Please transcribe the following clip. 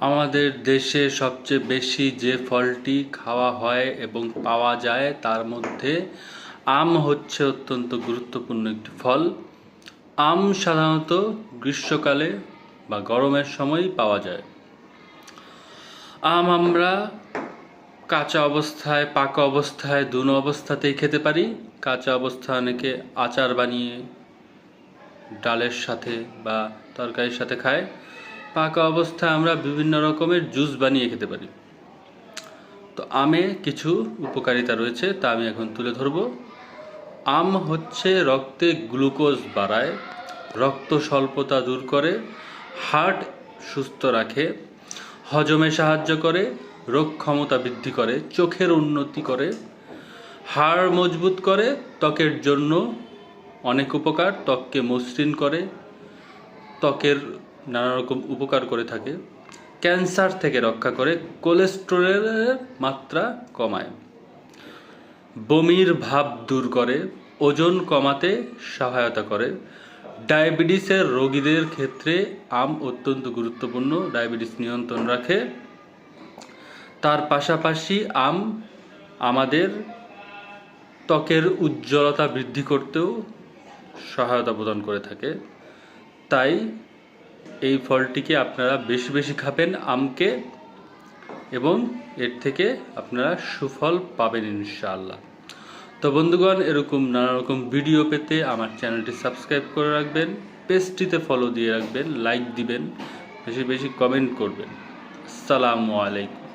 আমাদের দেশে সবচেয়ে বেশি যে ফলটি খাওয়া হয় এবং পাওয়া যায়, তার মধ্যে আম হচ্ছে অত্যন্ত গুরুত্বপূর্ণ একটি ফল। আম সাধারণত গ্রীষ্মকালে বা গরমের সময়ই পাওয়া যায়। আম আমরা কাঁচা অবস্থায়, পাকা অবস্থায় দুনো অবস্থাতেই খেতে পারি। কাঁচা অবস্থা অনেকে আচার বানিয়ে ডালের সাথে বা তরকারির সাথে খায়। পাকা অবস্থায় আমরা বিভিন্ন রকমের জুস বানিয়ে খেতে পারি। তো আমে কিছু উপকারিতা রয়েছে, তা আমি এখন তুলে ধরব। আম হচ্ছে রক্তে গ্লুকোজ বাড়ায়, রক্ত স্বল্পতা দূর করে, হার্ট সুস্থ রাখে, হজমে সাহায্য করে, রোগ ক্ষমতা বৃদ্ধি করে, চোখের উন্নতি করে, হাড় মজবুত করে, ত্বকের জন্য অনেক উপকার, ত্বককে মসৃণ করে, ত্বকের নানা রকম উপকার করে থাকে। ক্যান্সার থেকে রক্ষা করে, কোলেস্টেরলের মাত্রা কমায়। বমির ভাব দূর করে, ওজন কমাতে সহায়তা করে। ডায়াবেটিসের রোগীদের ক্ষেত্রে আম অত্যন্ত গুরুত্বপূর্ণ, ডায়াবেটিস নিয়ন্ত্রণ রাখে। তার পাশাপাশি আম আমাদের ত্বকের উজ্জ্বলতা বৃদ্ধি করতেও সহায়তা প্রদান করে থাকে। তাই এই ফলটিকে আপনারা বেশি বেশি খাবেন আমকে, এবং এর থেকে আপনারা সুফল পাবেন ইনশাআল্লাহ। তো বন্ধুগণ, এরকম নানা রকম ভিডিও পেতে আমার চ্যানেলটি সাবস্ক্রাইব করে রাখবেন, পেজটিতে ফলো দিয়ে রাখবেন লাইক দিবেন, বেশি বেশি কমেন্ট করবেন। আসসালামু আলাইকুম।